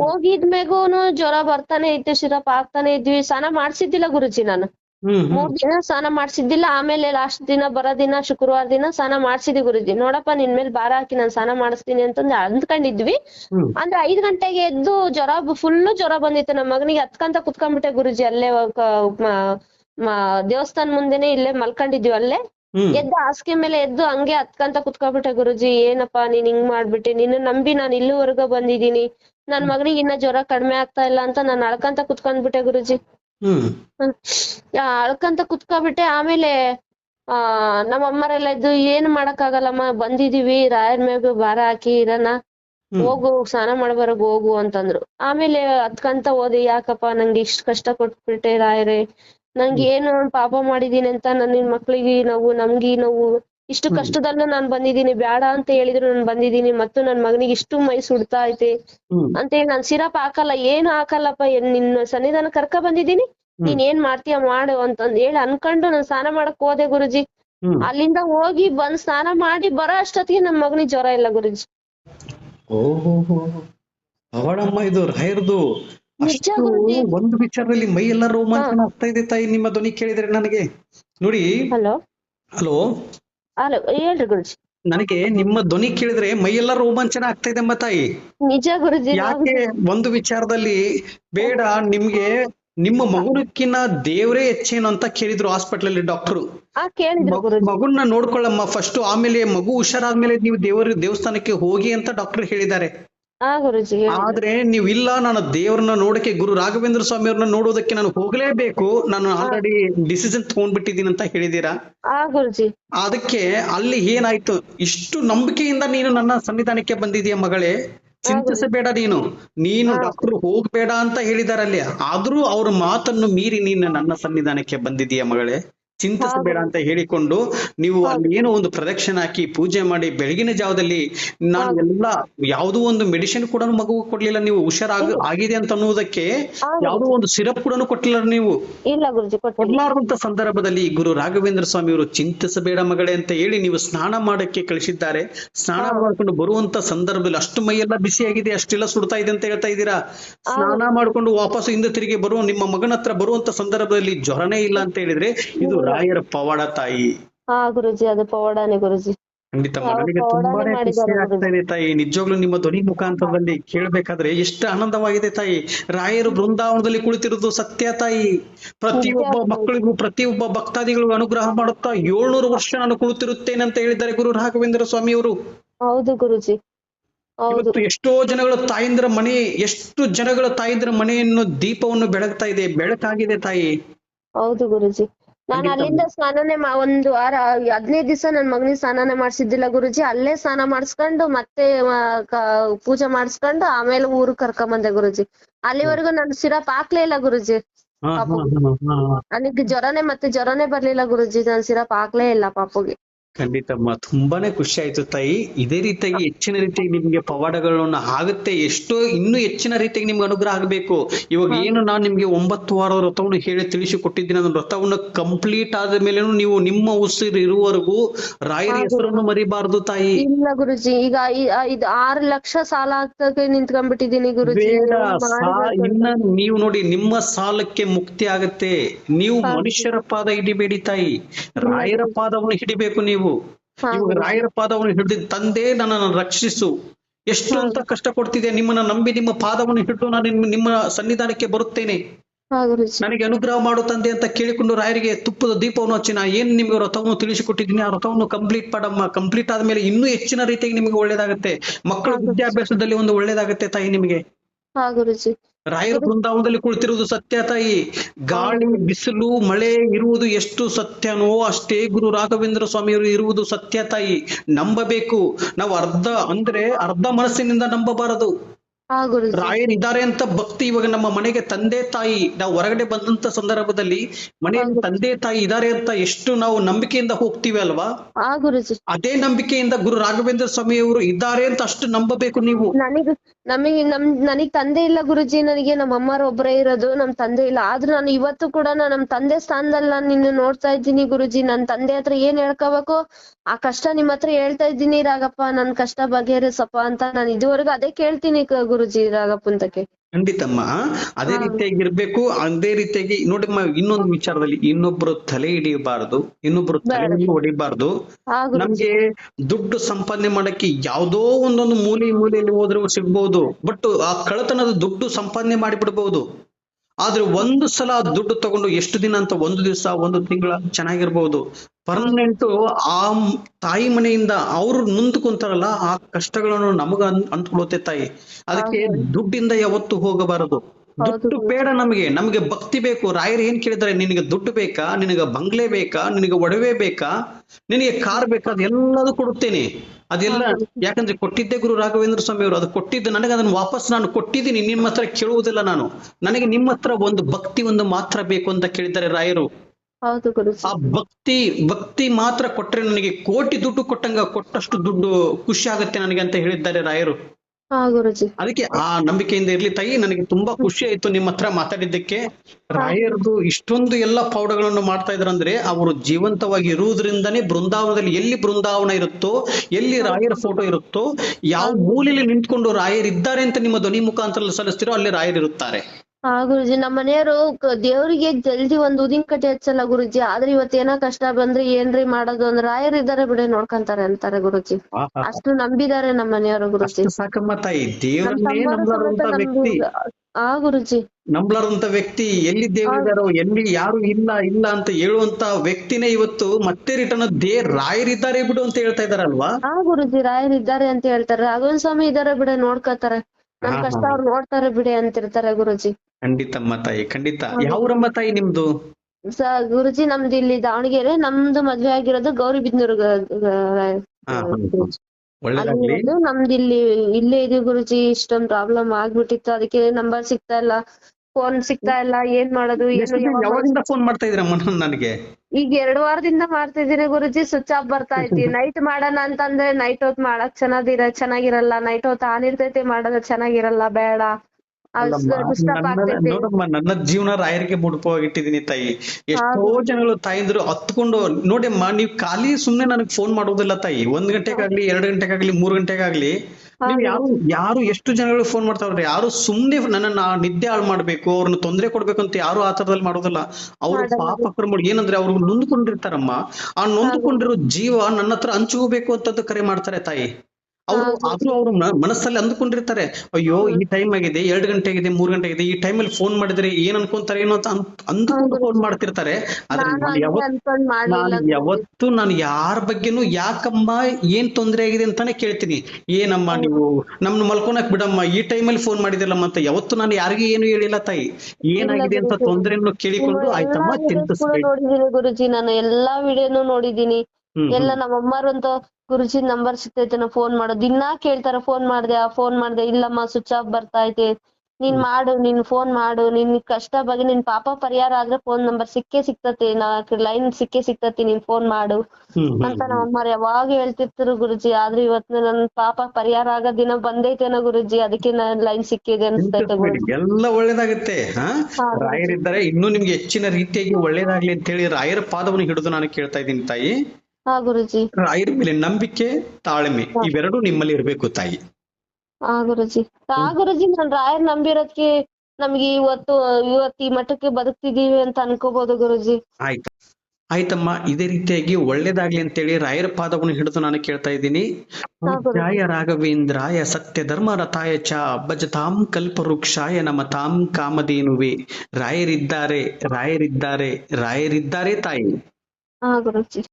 ಹೋಗಿದ್ಮೇಗೂನು ಜ್ವರ ಬರ್ತಾನೆ ಇತ್ತು ಶಿರಪ್ ಆಗ್ತಾನೆ ಇದ್ವಿ ಸ್ನಾನ ಮಾಡ್ಸಿದ್ದಿಲ್ಲ ಗುರುಜಿ ನಾನು. ಮೂರ್ ದಿನ ಸ್ನಾನ ಮಾಡ್ಸಿದ್ದಿಲ್ಲ ಆಮೇಲೆ ಲಾಸ್ಟ್ ದಿನ ಬರೋ ದಿನ ಶುಕ್ರವಾರ ದಿನ ಸ್ನಾನ ಮಾಡ್ಸಿದ್ವಿ ಗುರುಜಿ. ನೋಡಪ್ಪ ನಿನ್ ಮೇಲೆ ಭಾರ ಹಾಕಿ ನಾನ್ ಸ್ನಾನ ಮಾಡಿಸ್ತೀನಿ ಅಂತಂದ್ ಅಂದ್ಕೊಂಡಿದ್ವಿ. ಅಂದ್ರೆ ಐದ್ ಗಂಟೆಗೆ ಎದ್ದು ಜ್ವರ ಫುಲ್ ಜ್ವರ ಬಂದಿತ್ತು ನಮ್ಮ ಮಗನಿಗೆ. ಹತ್ಕಂತ ಕುತ್ಕೊಂಡ್ಬಿಟ್ಟೆ ಗುರುಜಿ ಅಲ್ಲೇ ದೇವಸ್ಥಾನ ಮುಂದೆನೆ ಇಲ್ಲೇ ಮಲ್ಕೊಂಡಿದ್ವಿ ಅಲ್ಲೇ. ಎದ್ದು ಹಾಸಿಗೆ ಮೇಲೆ ಎದ್ದು ಹಂಗೆ ಹತ್ಕಂತ ಕುತ್ಕೊಂಡ್ಬಿಟ್ಟೆ ಗುರುಜಿ. ಏನಪ್ಪಾ ನೀನ್ ಹಿಂಗ್ ಮಾಡ್ಬಿಟ್ಟೆ. ನಿನ್ನ ನಂಬಿ ನಾನ್ ಇಲ್ಲಿವರೆಗೂ ಬಂದಿದೀನಿ ನನ್ ಮಗನಿಗೆ ಇನ್ನ ಜ್ವರ ಕಡಿಮೆ ಆಗ್ತಾ ಇಲ್ಲ ಅಂತ ನಾನ್ ಅಳ್ಕಂತ ಕುತ್ಕೊಂಡ್ಬಿಟ್ಟೆ ಗುರುಜಿ. ಅಳ್ಕಂತ ಕುತ್ಕೊಬಿಟ್ಟೆ ಆಮೇಲೆ ಆ ನಮ್ಮ ಅಮ್ಮರೆಲ್ಲ ಇದ್ದು ಏನ್ ಮಾಡಕ್ಕಾಗಲ್ಲಮ್ಮ ಬಂದಿದೀವಿ ರಾಯರ್ ಮ್ಯಾಗ ಭಾರ ಹಾಕಿ ಇರನ. ಹೋಗು ಸ್ನಾನ ಮಾಡ್ಬರಗ್ ಹೋಗು ಅಂತಂದ್ರು. ಆಮೇಲೆ ಅತ್ಕಂತ ಹೋದೆ ಯಾಕಪ್ಪ ನಂಗೆ ಇಷ್ಟ್ ಕಷ್ಟ ಕೊಟ್ಬಿಟ್ಟೆ ರಾಯರೇ. ನಂಗೆ ಏನು ಪಾಪ ಮಾಡಿದೀನಿ ಅಂತ ನನ್ನ ಮಕ್ಳಿಗೆ ನೋವು ನಮ್ಗೆ ನೋವು. ಇಷ್ಟು. ಕಷ್ಟದಲ್ಲೂ ನಾನ್ ಬಂದಿದೀನಿ ಬ್ಯಾಡ ಅಂತ ಹೇಳಿದ್ರು ನಾನ್ ಬಂದಿದೀನಿ ಮತ್ತು ನನ್ ಮಗನಿಗೆ ಇಷ್ಟು ಮೈ ಸುಡ್ತಾ ಐತೆ ಅಂತ ಅಂತೇಳಿ ನಾನ್ ಸಿರಪ್ ಹಾಕಲ್ಲ ಏನು ಹಾಕಲ್ಲಪ್ಪ ನಿನ್ನ ಸನ್ನಿಧಾನ ಕರ್ಕ ಬಂದಿದೀನಿ ನೀನ್ ಏನ್ ಮಾಡ್ತೀಯ ಮಾಡು ಅಂತಂದ್ ಹೇಳಿ ಅನ್ಕೊಂಡು ನಾನ್ ಸ್ನಾನ ಮಾಡಕ್ ಹೋದೆ ಗುರುಜಿ. ಅಲ್ಲಿಂದ ಹೋಗಿ ಬಂದ್ ಸ್ನಾನ ಮಾಡಿ ಬರೋ ಅಷ್ಟೊತ್ತಿಗೆ ನನ್ ಮಗನಿಗೆ ಜ್ವರ ಇಲ್ಲ ಗುರುಜಿ. ಅವಳಮ್ಮ ಇದು ರಾಯರ್ದು. ಒಂದು ವಿಚಾರದಲ್ಲಿ ಮೈ ಎಲ್ಲ ರೋಮಾಂಚನ ಆಗ್ತಾ ಇದೆ ತಾಯಿ ನಿಮ್ಮ ಧ್ವನಿ ಕೇಳಿದ್ರೆ ನನಗೆ. ನೋಡಿ. ಹಲೋ. ಹಲೋ. ಹೇಳ್ರಿ ಗುರುಜಿ. ನನಗೆ ನಿಮ್ಮ ಧ್ವನಿ ಕೇಳಿದ್ರೆ ಮೈಯೆಲ್ಲ ರೋಮಾಂಚನ ಆಗ್ತಾ ಇದೆ ಅಮ್ಮ ತಾಯಿ. ನಿಜ ಗುರುಜಿ ಯಾಕೆ ಒಂದು ವಿಚಾರದಲ್ಲಿ ಬೇಡ ನಿಮ್ಗೆ ನಿಮ್ಮ ಮಗುನಕ್ಕಿನ್ನ ದೇವರೇ ಹೆಚ್ಚೇನು ಅಂತ ಕೇಳಿದ್ರು ಹಾಸ್ಪಿಟಲ್ ಅಲ್ಲಿ ಡಾಕ್ಟರ್ ಮಗುನ್ನ ನೋಡ್ಕೊಳ್ಳಮ್ಮ ಫಸ್ಟ್ ಆಮೇಲೆ ಮಗು ಹುಷಾರಾದ್ಮೇಲೆ ನೀವು ದೇವರ ದೇವಸ್ಥಾನಕ್ಕೆ ಹೋಗಿ ಅಂತ ಡಾಕ್ಟರ್ ಹೇಳಿದ್ದಾರೆ. ಆದ್ರೆ ನೀವು ಇಲ್ಲ ನಾನು ದೇವರನ್ನ ನೋಡಕ್ಕೆ ಗುರು ರಾಘವೇಂದ್ರ ಸ್ವಾಮಿ ಅವ್ರನ್ನ ನೋಡೋದಕ್ಕೆ ನಾನು ಹೋಗ್ಲೇಬೇಕು. ನಾನು ಆಲ್ರೆಡಿ ಡಿಸಿಷನ್ ತಗೊಂಡ್ಬಿಟ್ಟಿದ್ದೀನಿ ಅಂತ ಹೇಳಿದೀರಾ ಅದಕ್ಕೆ ಅಲ್ಲಿ ಏನಾಯ್ತು? ಇಷ್ಟು ನಂಬಿಕೆಯಿಂದ ನೀನು ನನ್ನ ಸನ್ನಿಧಾನಕ್ಕೆ ಬಂದಿದೀಯ ಮಗಳೇ. ಚಿಂತಿಸಬೇಡ ನೀನು. ನೀನು ಡಾಕ್ಟರ್ ಹೋಗ್ಬೇಡ ಅಂತ ಹೇಳಿದಾರಲ್ಲಿ. ಆದ್ರೂ ಅವ್ರ ಮಾತನ್ನು ಮೀರಿ ನೀನು ನನ್ನ ಸನ್ನಿಧಾನಕ್ಕೆ ಬಂದಿದೀಯ ಮಗಳೇ. ಚಿಂತಿಸಬೇಡ ಅಂತ ಹೇಳಿಕೊಂಡು ನೀವು ಅಲ್ಲಿ ಏನೋ ಒಂದು ಪ್ರದಕ್ಷಿಣೆ ಹಾಕಿ ಪೂಜೆ ಮಾಡಿ ಬೆಳಗಿನ ಜಾವದಲ್ಲಿ ನಾನು ಎಲ್ಲ ಯಾವುದೋ ಒಂದು ಮೆಡಿಸಿನ್ ಕೂಡ ಮಗು ಕೊಡ್ಲಿಲ್ಲ ನೀವು ಹುಷಾರ ಆಗಿದೆ ಅಂತ ಅನ್ನುವುದಕ್ಕೆ ಯಾವುದೋ ಒಂದು ಸಿರಪ್ ಕೂಡ ಕೊಟ್ಟಿಲ್ಲ ನೀವು. ಇಲ್ಲ ಗುರುಜಿ ಕೊಟ್ಟಿಲ್ಲ. ಕೊಡ್ಲಾರ್ದಂತ ಸಂದರ್ಭದಲ್ಲಿ ಗುರು ರಾಘವೇಂದ್ರ ಸ್ವಾಮಿ ಅವರು ಚಿಂತಿಸಬೇಡ ಮಗಳೇ ಅಂತ ಹೇಳಿ ನೀವು ಸ್ನಾನ ಮಾಡಕ್ಕೆ ಕಳಿಸಿದ್ದಾರೆ. ಸ್ನಾನ ಮಾಡ್ಕೊಂಡು ಬರುವಂತ ಸಂದರ್ಭದಲ್ಲಿ ಅಷ್ಟು ಮೈಯೆಲ್ಲ ಆಗಿದೆ ಅಷ್ಟೆಲ್ಲ ಸುಡ್ತಾ ಇದೆ ಅಂತ ಹೇಳ್ತಾ ಇದ್ದೀರಾ? ಸ್ನಾನ ಮಾಡ್ಕೊಂಡು ವಾಪಸ್ ಹಿಂದೆ ತಿರುಗಿ ಬರುವ ನಿಮ್ಮ ಮಗನ ಹತ್ರ ಬರುವಂತ ಸಂದರ್ಭದಲ್ಲಿ ಜ್ವರನೇ ಇಲ್ಲ ಅಂತ ಹೇಳಿದ್ರೆ ಇದು ರಾಯರ ಪವಾಡ ತಾಯಿ. ಹಾ ಗುರುಜಿ ಅದು ಪವಾಡನೆ ಗುರುಜಿ. ಖಂಡಿತ ಯಾವ ನನಗೆ ತುಂಬಾನೇ ಖುಷಿ ಮಾಡಿದ್ದಾರೆ ಆಗ್ತಾ ಇದೆ ತಾಯಿ. ನಿಜವಾಗ್ಲೂ ನಿಮ್ಮ ಧ್ವನಿ ಮುಖಾಂತರದಲ್ಲಿ ಕೇಳಬೇಕಾದ್ರೆ ಎಷ್ಟು ಆನಂದವಾಗಿದೆ ತಾಯಿ. ರಾಯರು ಬೃಂದಾವನದಲ್ಲಿ ಕುಳಿತಿರೋದು ಸತ್ಯ ತಾಯಿ. ಪ್ರತಿಯೊಬ್ಬ ಮಕ್ಕಳಿಗೂ ಪ್ರತಿಯೊಬ್ಬ ಭಕ್ತಾದಿಗಳಿಗೂ ಅನುಗ್ರಹ ಮಾಡುತ್ತಾ ಏಳ್ನೂರು ವರ್ಷ ನಾನು ಕುಳಿತಿರುತ್ತೇನೆ ಅಂತ ಹೇಳಿದ್ದಾರೆ ಗುರು ರಾಘವೇಂದ್ರ ಸ್ವಾಮಿ ಅವರು ಹೌದು ಗುರುಜಿ. ಇವತ್ತು ಎಷ್ಟೋ ಜನಗಳ ತಾಯಿಂದ್ರ ಮನೆ ಎಷ್ಟು ಜನಗಳ ತಾಯಿಂದ್ರ ಮನೆಯನ್ನು ದೀಪವನ್ನು ಬೆಳಗ್ತಾ ಇದೆ. ಬೆಳಕಾಗಿದೆ ತಾಯಿ. ಹೌದು ಗುರುಜಿ. ನಾನು. ಅಲ್ಲಿಂದ ಸ್ನಾನನೇ ಮಾ ಒಂದು ವಾರ ಹದಿನೈದು ದಿವಸ ನನ್ ಮಗನಿಗೆ ಸ್ನಾನನೇ ಮಾಡ್ಸಿದ್ದಿಲ್ಲ ಗುರುಜಿ. ಅಲ್ಲೇ ಸ್ನಾನ ಮಾಡಿಸ್ಕೊಂಡು ಮತ್ತೆ ಪೂಜೆ ಮಾಡಿಸ್ಕೊಂಡು ಆಮೇಲೆ ಊರ್ ಕರ್ಕೊಂಡ್ ಬಂದೆ ಗುರುಜಿ. ಅಲ್ಲಿವರೆಗೂ ನಾನು ಸಿರಪ್ ಹಾಕ್ಲೇ ಇಲ್ಲ ಗುರುಜಿ. ಪಾಪು. ನನಗೆ ಜ್ವರನೇ ಮತ್ತೆ ಜ್ವರನೇ ಬರ್ಲಿಲ್ಲ ಗುರುಜಿ. ನಾನು ಸಿರಪ್ ಹಾಕ್ಲೇ ಇಲ್ಲ ಪಾಪುಗೆ. ಖಂಡಿತಮ್ಮ ತುಂಬಾನೇ ಖುಷಿ ಆಯ್ತು ತಾಯಿ. ಇದೇ ರೀತಿಯಾಗಿ ಹೆಚ್ಚಿನ ರೀತಿಯಾಗಿ ನಿಮ್ಗೆ ಪವಾಡಗಳನ್ನ ಆಗುತ್ತೆ. ಎಷ್ಟೋ ಇನ್ನೂ ಹೆಚ್ಚಿನ ರೀತಿಯಾಗಿ ನಿಮ್ಗೆ ಅನುಗ್ರಹ ಆಗಬೇಕು. ಇವಾಗ ಏನು ನಾನು ನಿಮ್ಗೆ ಒಂಬತ್ತು ವಾರ ವ್ರತವನ್ನು ಹೇಳಿ ತಿಳಿಸಿ ಕೊಟ್ಟಿದ್ದೀನಿ. ಅದನ್ನ ವ್ರತವನ್ನು ಕಂಪ್ಲೀಟ್ ಆದ ಮೇಲೆ ನೀವು ನಿಮ್ಮ ಉಸಿರು ಇರುವವರೆಗೂ ರಾಯರ ಹೆಸರನ್ನು ಮರಿಬಾರದು ತಾಯಿ. ಇಲ್ಲ ಗುರುಜಿ. ಈಗ ಇದು ಆರು ಲಕ್ಷ ಸಾಲ ಆಗ್ತಕ್ಕೆ ನಿಂತ್ಕೊಂಡ್ಬಿಟ್ಟಿದ್ದೀನಿ ಗುರುಜಿ? ಇನ್ನ ನೀವು ನೋಡಿ ನಿಮ್ಮ ಸಾಲಕ್ಕೆ ಮುಕ್ತಿ ಆಗತ್ತೆ. ನೀವು ಮನುಷ್ಯರ ಪಾದ ಹಿಡಿಬೇಡಿ ತಾಯಿ. ರಾಯರ ಪಾದವನ್ನು ಹಿಡಿಬೇಕು ನೀವು. ಇವಾಗ ರಾಯರ ಪಾದವನ್ನು ಹಿಡಿದ ತಂದೆ ನನ್ನನ್ನು ರಕ್ಷಿಸು. ಎಷ್ಟು ಅಂತ ಕಷ್ಟ ಕೊಡ್ತಿದೆ ನಿಮ್ಮನ್ನ ನಂಬಿ ನಿಮ್ಮ ಪಾದವನ್ನು ಹಿಡಿದು ನಾನು ನಿಮ್ಮ- ಸನ್ನಿಧಾನಕ್ಕೆ ಬರುತ್ತೇನೆ. ನನಗೆ ಅನುಗ್ರಹ ಮಾಡು ತಂದೆ ಅಂತ ಕೇಳಿಕೊಂಡು ರಾಯರಿಗೆ ತುಪ್ಪದ ದೀಪವನ್ನು ಹಚ್ಚಿನ ನಾ ಏನ್ ನಿಮ್ಗೆ ವ್ರತವನ್ನು ತಿಳಿಸಿಕೊಟ್ಟಿದ್ದೀನಿ ಆ ವ್ರತವನ್ನು ಕಂಪ್ಲೀಟ್ ಮಾಡಮ್ಮ ಕಂಪ್ಲೀಟ್ ಆದ್ಮೇಲೆ ಇನ್ನೂ ಹೆಚ್ಚಿನ ರೀತಿಯಾಗಿ ನಿಮಗೆ ಒಳ್ಳೇದಾಗತ್ತೆ. ಮಕ್ಕಳ ವಿದ್ಯಾಭ್ಯಾಸದಲ್ಲಿ ಒಂದು ಒಳ್ಳೇದಾಗತ್ತೆ ತಾಯಿ ನಿಮಗೆ. ರಾಯರ ಬೃಂದಾವನದಲ್ಲಿ ಕುಳಿತಿರುವುದು ಸತ್ಯ ತಾಯಿ. ಗಾಳಿ, ಬಿಸಿಲು, ಮಳೆ ಇರುವುದು ಎಷ್ಟು ಸತ್ಯನೋ ಅಷ್ಟೇ ಗುರು ರಾಘವೇಂದ್ರ ಸ್ವಾಮಿಯವರು ಇರುವುದು ಸತ್ಯ ತಾಯಿ. ನಂಬಬೇಕು. ನಾವು ಅರ್ಧ, ಅಂದ್ರೆ ಅರ್ಧ ಮನಸ್ಸಿನಿಂದ ನಂಬಬಾರದು. ಹಾ ಗುರುಜಿ ರಾಯರ್ ಇದ್ದಾರೆ ಅಂತ ಭಕ್ತಿ ಇವಾಗ ನಮ್ಮ ಮನೆಗೆ ತಂದೆ ತಾಯಿ ನಾವು ಹೊರಗಡೆ ಬಂದಂತ ಸಂದರ್ಭದಲ್ಲಿ ಮನೆಯಲ್ಲಿ ತಂದೆ ತಾಯಿ ಇದ್ದಾರೆ ಅಂತ ಎಷ್ಟು ನಾವು ನಂಬಿಕೆಯಿಂದ ಹೋಗ್ತೀವಿ ಅಲ್ವಾ? ಅದೇ ನಂಬಿಕೆಯಿಂದ ಗುರು ರಾಘವೇಂದ್ರ ಸ್ವಾಮಿಯವರು ಇದ್ದಾರೆ ಅಂತ ಅಷ್ಟು ನಂಬಬೇಕು ನೀವು. ನನಗೆ ನಮಗೆ ನಮ್ ನನಗ್ ತಂದೆ ಇಲ್ಲ ಗುರುಜಿ ನನಗೆ ನಮ್ಮ ಅಮ್ಮರ ಒಬ್ಬರೇ ಇರೋದು ನಮ್ ತಂದೆ ಇಲ್ಲ. ಆದ್ರೂ ನಾನು ಇವತ್ತು ಕೂಡ ನಮ್ ತಂದೆ ಸ್ಥಾನದಲ್ಲಿ ನಾನು ನಿನ್ನ ನೋಡ್ತಾ ಇದ್ದೀನಿ ಗುರುಜಿ. ನನ್ ತಂದೆ ಹತ್ರ ಏನ್ ಹೇಳ್ಕೋಬೇಕು? ಆ ಕಷ್ಟ ನಿಮ್ ಹತ್ರ ಹೇಳ್ತಾ ಇದ್ದೀನಿ ರಾಗಪ್ಪ. ನನ್ ಕಷ್ಟ ಬಗೆಹರಿಸಪ್ಪ ಅಂತ ನಾನು ಇದುವರೆಗೂ ಅದೇ ಕೇಳ್ತೀನಿ ಕ- ಗುರುಜಿ ಪುಂತಕ್ಕೆ. ಖಂಡಿತಮ್ಮ. ಅದೇ. ರೀತಿಯಾಗಿ ಇರ್ಬೇಕು ಅದೇ ರೀತಿಯಾಗಿ ನೋಡಿ ಇನ್ನೊಂದು ವಿಚಾರದಲ್ಲಿ ಇನ್ನೊಬ್ರು ತಲೆ ಹಿಡಿಯಬಾರದು ಇನ್ನೊಬ್ರು ತಲೆ. ಹೊಡಿಬಾರ್ದು. ನಮ್ಗೆ ದುಡ್ಡು ಸಂಪಾದನೆ ಮಾಡಕ್ಕೆ ಯಾವ್ದೋ ಒಂದೊಂದು ಮೂಲೆ ಮೂಲೆಯಲ್ಲಿ ಹೋದ್ರೆ ಸಿಗ್ಬಹುದು ಬಟ್ ಆ ಕಳತನದ ದುಡ್ಡು ಸಂಪಾದನೆ ಮಾಡಿಬಿಡ್ಬಹುದು ಆದ್ರೆ ಒಂದು ಸಲ ದುಡ್ಡು ತಗೊಂಡು ಎಷ್ಟು ದಿನ ಅಂತ ಒಂದು ದಿವಸ ಒಂದು ತಿಂಗಳ ಚೆನ್ನಾಗಿರ್ಬಹುದು ಪರ್ಮನೆಂಟ್ ಆ ತಾಯಿ ಮನೆಯಿಂದ ಅವ್ರು ನುಂದ್ಕೊಂತಾರಲ್ಲ ಕುಂತಾರಲ್ಲ ಆ ಕಷ್ಟಗಳನ್ನು ನಮಗ ಅಂತ ಅಂಟ್ಕೊಳ್ಳುತ್ತೆ ತಾಯಿ. ಅದಕ್ಕೆ ದುಡ್ಡಿಂದ ಯಾವತ್ತು ಹೋಗಬಾರದು. ದುಡ್ಡು ಬೇಡ ನಮಗೆ. ನಮಗೆ ಭಕ್ತಿ ಬೇಕು. ರಾಯರು ಏನ್ ಕೇಳಿದ್ರೆ ನಿನಗೆ ದುಡ್ಡು ಬೇಕಾ? ನಿನಗೆ ಬಂಗ್ಲೆ ಬೇಕಾ? ನಿನಗೆ ಒಡವೆ ಬೇಕಾ? ನಿನಗೆ ಕಾರ್ ಬೇಕಾ? ಅದೆಲ್ಲದೂ ಕೊಡುತ್ತೇನೆ. ಅದೆಲ್ಲ ಯಾಕಂದ್ರೆ ಕೊಟ್ಟಿದ್ದೆ ಗುರು ರಾಘವೇಂದ್ರ ಸ್ವಾಮಿ ಅವರು ಅದು ಕೊಟ್ಟಿದ್ದು ನನಗೆ ಅದನ್ನ ವಾಪಸ್ ನಾನು ಕೊಟ್ಟಿದ್ದೀನಿ. ನಿಮ್ಮ ಹತ್ರ ಕೇಳುವುದಿಲ್ಲ ನಾನು. ನನಗೆ ನಿಮ್ಮ ಹತ್ರ ಒಂದು ಭಕ್ತಿ ಒಂದು ಮಾತ್ರ ಬೇಕು ಅಂತ ಕೇಳಿದ್ದಾರೆ ರಾಯರು. ಆ ಭಕ್ತಿ ಭಕ್ತಿ ಮಾತ್ರ ಕೊಟ್ರೆ ನನಗೆ ಕೋಟಿ ದುಡ್ಡು ಕೊಟ್ಟಂಗ ಕೊಟ್ಟಷ್ಟು ದುಡ್ಡು ಖುಷಿ ಆಗತ್ತೆ ನನಗೆ ಅಂತ ಹೇಳಿದ್ದಾರೆ ರಾಯರು. ಅದಕ್ಕೆ ಆ ನಂಬಿಕೆಯಿಂದ ಇರ್ಲಿ ತಾಯಿ ನನಗೆ ತುಂಬಾ ಖುಷಿ ಆಯ್ತು ನಿಮ್ಮ ಹತ್ರ ಮಾತಾಡಿದ್ದಕ್ಕೆ. ರಾಯರದು ಇಷ್ಟೊಂದು ಎಲ್ಲ ಪೌಡಗಳನ್ನು ಮಾಡ್ತಾ ಇದ್ರಂದ್ರೆ ಅವರು ಜೀವಂತವಾಗಿ ಇರುವುದರಿಂದನೇ ಬೃಂದಾವನದಲ್ಲಿ ಎಲ್ಲಿ ಬೃಂದಾವನ ಇರುತ್ತೋ ಎಲ್ಲಿ ರಾಯರ ಫೋಟೋ ಇರುತ್ತೋ ಯಾವ ಮೂಲೆಯಲ್ಲಿ ನಿಂತ್ಕೊಂಡು ರಾಯರ್ ಇದ್ದಾರೆ ಅಂತ ನಿಮ್ಮ ಧ್ವನಿ ಮುಖಾಂತರ ಸಲ್ಲಿಸ್ತಿರೋ ಅಲ್ಲಿ ರಾಯರಿರುತ್ತಾರೆ. ಹಾ ಗುರುಜಿ ನಮ್ಮ ಮನೆಯವರು ದೇವ್ರಿಗೆ ಜಲ್ದಿ ಒಂದ್ ಉದಿನ ಕಟ್ಟಿ ಹಚ್ಚಲ್ಲ ಗುರುಜಿ. ಆದ್ರೆ ಇವತ್ತೇನೋ ಕಷ್ಟ ಬಂದ್ರೆ ಏನ್ರಿ ಮಾಡೋದು ಅಂದ್ರೆ ರಾಯರ್ ಇದಾರೆ ಬಿಡಿ ನೋಡ್ಕೊಂತಾರೆ ಅಂತಾರೆ ಗುರುಜಿ. ಅಷ್ಟು ನಂಬಿದಾರೆ ನಮ್ಮ ಮನೆಯವರು ಗುರುಜಿ. ಸಾಕಮ್ಮ ತಾಯಿ ದೇವರನ್ನೇ ನಂಬಲಾರಂತ ವ್ಯಕ್ತಿ. ಆ ಗುರುಜಿ. ನಂಬಲಾರಂತ ವ್ಯಕ್ತಿ ಎಲ್ಲಿ ದೇವರಿದಾರೋ ಎಲ್ಲಿ ಯಾರು ಇಲ್ಲ ಇಲ್ಲ ಅಂತ ಹೇಳುವಂತ ವ್ಯಕ್ತಿನೇ ಇವತ್ತು ಮತ್ತೆ ರಿಟರ್ನ್ ದೇ ರಾಯರಿದ್ದಾರೆ ಬಿಡು ಅಂತ ಹೇಳ್ತಾ ಇದಾರಲ್ವಾ ಆ ಗುರುಜಿ ರಾಯರ್ ಇದ್ದಾರೆ ಅಂತ ಹೇಳ್ತಾರೆ. ರಾಘವೇಂದ್ರ ಸ್ವಾಮಿ ಇದಾರೆ ಬಿಡಿ ನೋಡ್ಕೊತಾರೆ. ನಮ್ ಕಷ್ಟ. ಅವ್ರು ನೋಡ್ತಾರೆ ಬಿಡಿ ಅಂತಿರ್ತಾರೆ ಗುರುಜಿ. ಖಂಡಿತಮ್ಮ ತಾಯಿ ಖಂಡಿತ. ಯಾವ್ರಮ್ಮ ತಾಯಿ ನಿಮ್ದು? ಸರ್ ಗುರುಜಿ ನಮ್ದು ಇಲ್ಲಿ ದಾವಣಗೆರೆ ನಮ್ದು ಮದ್ವೆ ಆಗಿರೋದು ಗೌರಿಬಿದನೂರು ಬಿದ್ನೂರು ನಮ್ದು ಇಲ್ಲಿ ಇಲ್ಲೇ ಇದೀವಿ ಗುರುಜಿ ಇಷ್ಟೊಂದ್ ಪ್ರಾಬ್ಲಮ್ ಆಗ್ಬಿಟ್ಟಿತ್ತು. ಅದಕ್ಕೆ ನಂಬರ್ ಸಿಗ್ತಾ ಇಲ್ಲ. ಫೋನ್ ಸಿಗ್ತಾ ಇಲ್ಲ. ಏನ್ ಮಾಡೋದು ಯಾವಾಗಿಂದ ಫೋನ್ ಮಾಡ್ತಾ ಇದ್ರಮ್ಮ ನನಗೆ? ಈಗ ಎರಡು ವಾರದಿಂದ ಮಾಡ್ತಾ ಇದೀನಿ ಗುರುಜಿ. ಸ್ವಿಚ್ ಆಫ್ ಬರ್ತಾ ಐತಿ ನೈಟ್ ಮಾಡೋಣ ಅಂತಂದ್ರೆ ನೈಟ್ ಹೊತ್ ಮಾಡಕ್ ಚೆನ್ನಾಗಿರ ಚೆನ್ನಾಗಿರಲ್ಲ. ನೈಟ್ ಹೊತ್ ಆನ್ ಇರ್ತೈತಿ ಮಾಡೋದು ಚೆನ್ನಾಗಿರಲ್ಲ. ಬೇಡ. ನನ್ನ- ನೋಡಮ್ಮ ನನ್ನ ಜೀವನ ರಾಯರಿಗೆ ಮುಡುಪವಾಗಿಟ್ಟಿದೀನಿ ತಾಯಿ. ಎಷ್ಟೋ ಜನಗಳು ತಾಯಿಂದ್ರು ಹತ್ಕೊಂಡು ನೋಡಿಮ್ಮ ನೀವ್ ಖಾಲಿ ಸುಮ್ನೆ ನನಗ್ ಫೋನ್ ಮಾಡೋದಿಲ್ಲ ತಾಯಿ. ಒಂದ್ ಗಂಟೆಗಾಗ್ಲಿ ಎರಡ್ ಗಂಟೆಗಾಗ್ಲಿ ಮೂರ್ ಗಂಟೆಗಾಗ್ಲಿ ನೀವ್ ಯಾರು ಯಾರು ಎಷ್ಟು ಜನಗಳು ಫೋನ್ ಮಾಡ್ತಾವ್ರಿ? ಯಾರು ಸುಮ್ನೆ ನನ್ನನ್ನ ನಿದ್ದೆ ಹಾಳು ಮಾಡ್ಬೇಕು ಅವ್ರನ್ನ ತೊಂದರೆ ಕೊಡ್ಬೇಕು ಅಂತ ಯಾರು ಆ ತರದಲ್ಲಿ ಮಾಡೋದಿಲ್ಲ. ಅವ್ರು ಪಾಪ ಕರ್ಮಗಳು ಏನಂದ್ರೆ ಅವ್ರು ನೊಂದ್ಕೊಂಡಿರ್ತಾರಮ್ಮ. ಆ ನೊಂದ್ಕೊಂಡಿರೋ ಜೀವ ನನ್ನ ಹತ್ರ ಹಂಚ್ಕೋಬೇಕು ಅಂತದ್ದು ಕರೆ ಮಾಡ್ತಾರೆ ತಾಯಿ. ಅವರು ಆದ್ರೂ ಅವ್ರ ಮನಸ್ಸಲ್ಲಿ ಅಂದ್ಕೊಂಡಿರ್ತಾರೆ ಅಯ್ಯೋ ಈ ಟೈಮ್ ಆಗಿದೆ ಎರಡ್ ಗಂಟೆ ಆಗಿದೆ ಮೂರ್ ಗಂಟೆ ಆಗಿದೆ ಈ ಟೈಮ್ ಅಲ್ಲಿ ಫೋನ್ ಮಾಡಿದ್ರೆ ಏನ್ ಅನ್ಕೊಂತಾರೆ ಏನೋ ಅಂತ ಅಂದ್- ಅಂದ್ಕೊಂಡು ಫೋನ್ ಮಾಡ್ತಿರ್ತಾರೆ. ಆದ್ರೆ ನಾನು ಯಾವತ್ತು ನಾನು ಯಾರ ಬಗ್ಗೆನೂ ಯಾಕಮ್ಮ ಏನ್ ತೊಂದರೆ ಆಗಿದೆ ಅಂತಾನೆ ಕೇಳ್ತೀನಿ. ಏನಮ್ಮ ನೀವು ನಮ್ನ ಮಲ್ಕೊಳಕ್ ಬಿಡಮ್ಮ ಈ ಟೈಮಲ್ಲಿ ಫೋನ್ ಮಾಡಿದಿಲ್ಲಮ್ಮ ಅಂತ ಯಾವತ್ತು ನಾನು ಯಾರಿಗೂ ಏನು ಹೇಳಿಲ್ಲ ತಾಯಿ. ಏನಾಗಿದೆ ಅಂತ ತೊಂದರೆಯನ್ನು ಕೇಳಿಕೊಂಡು ಆಯ್ತಮ್ಮ ಚಿಂತಿಸ್ಬೇಕು ಗುರುಜಿ. ನಾನು ಎಲ್ಲಾ ವಿಡಿಯೋನು ನೋಡಿದೀನಿ ಎಲ್ಲ ನಮ್ಮ ಅಮ್ಮಾರಂತೂ ಗುರುಜಿ ನಂಬರ್ ಸಿಗ್ತೈತೆ ನಾ ಫೋನ್ ಮಾಡೋ ದಿನಾ ಕೇಳ್ತಾರ ಫೋನ್ ಮಾಡ್ದೆ ಫೋನ್ ಮಾಡ್ದೆ ಇಲ್ಲಮ್ಮ ಸ್ವಿಚ್ ಆಫ್ ಬರ್ತಾ ಐತೆ ನೀನ್ ಮಾಡು ನೀನ್ ಫೋನ್ ಮಾಡು ನಿನ್ ಕಷ್ಟ ಬಗ್ಗೆ ನಿನ್ ಪಾಪ ಪರಿಹಾರ ಆದ್ರೆ ಫೋನ್ ನಂಬರ್ ಸಿಕ್ಕೇ ಸಿಕ್ತತಿ ನಾ ಲೈನ್ ಸಿಕ್ಕೇ ಸಿಕ್ತತಿ ನೀನ್ ಫೋನ್ ಮಾಡು. ಅಂತ ನಮ್ಮ ಅಮ್ಮಾರ್ ಯಾವಾಗ ಹೇಳ್ತಿರ್ತಿರು ಗುರುಜಿ ಆದ್ರೆ ಇವತ್ತು ನನ್ ಪಾಪ ಪರಿಹಾರ ಆಗೋ ದಿನ ಬಂದೈತೇನೋ ಗುರುಜಿ ಅದಕ್ಕೆ ನಾನ್ ಲೈನ್ ಸಿಕ್ಕಿದೆ ಅನ್ಸ್ತೈತೆ ಎಲ್ಲ ಒಳ್ಳೇದಾಗುತ್ತೆ ರಾಯರಿದ್ದಾರೆ ಇನ್ನೂ ನಿಮ್ಗೆ ಹೆಚ್ಚಿನ ರೀತಿಯಾಗಿ ಒಳ್ಳೇದಾಗ್ಲಿ ಅಂತ ಹೇಳಿ ರಾಯರ ಪಾದವನ್ನು ಹಿಡಿದು ನಾನು ಕೇಳ್ತಾ ಇದ್ದೀನಿ ತಾಯಿ. ಗುರುಜಿ. ರಾಯರ ಮೇಲೆ ನಂಬಿಕೆ ತಾಳ್ಮೆ ಇವೆರಡು ನಿಮ್ಮಲ್ಲಿ ಇರಬೇಕು ತಾಯಿ. ಆ ಗುರುಜಿ. ಆ ಗುರುಜಿ ನಾನ್ ರಾಯರ್ ನಂಬಿರೋದಕ್ಕೆ ನಮ್ಗೆ ಇವತ್ತು ಇವತ್ತು ಈ ಮಠಕ್ಕೆ ಬದುಕ್ತಿದೀವಿ ಅಂತ ಅನ್ಕೋಬಹುದು ಗುರುಜಿ. ಆಯ್ತು. ಆಯ್ತಮ್ಮ ಇದೇ ರೀತಿಯಾಗಿ ಒಳ್ಳೇದಾಗ್ಲಿ ಅಂತೇಳಿ ರಾಯರ ಪಾದವನ್ನು ಹಿಡಿದು ನಾನು ಕೇಳ್ತಾ ಇದ್ದೀನಿ. ರಾಯ ರಾಘವೇಂದ್ರಾಯ ಸತ್ಯ ಧರ್ಮ ರಥಾಯ ಚ ವೃಕ್ಷಾಯ ಕಲ್ಪವೃಕ್ಷಾಯ ನಮತಾಂ ಕಾಮಧೇನುವೆ. ರಾಯರಿದ್ದಾರೆ ರಾಯರಿದ್ದಾರೆ ರಾಯರಿದ್ದಾರೆ ತಾಯಿ. ಹಾ ಗುರುಜಿ.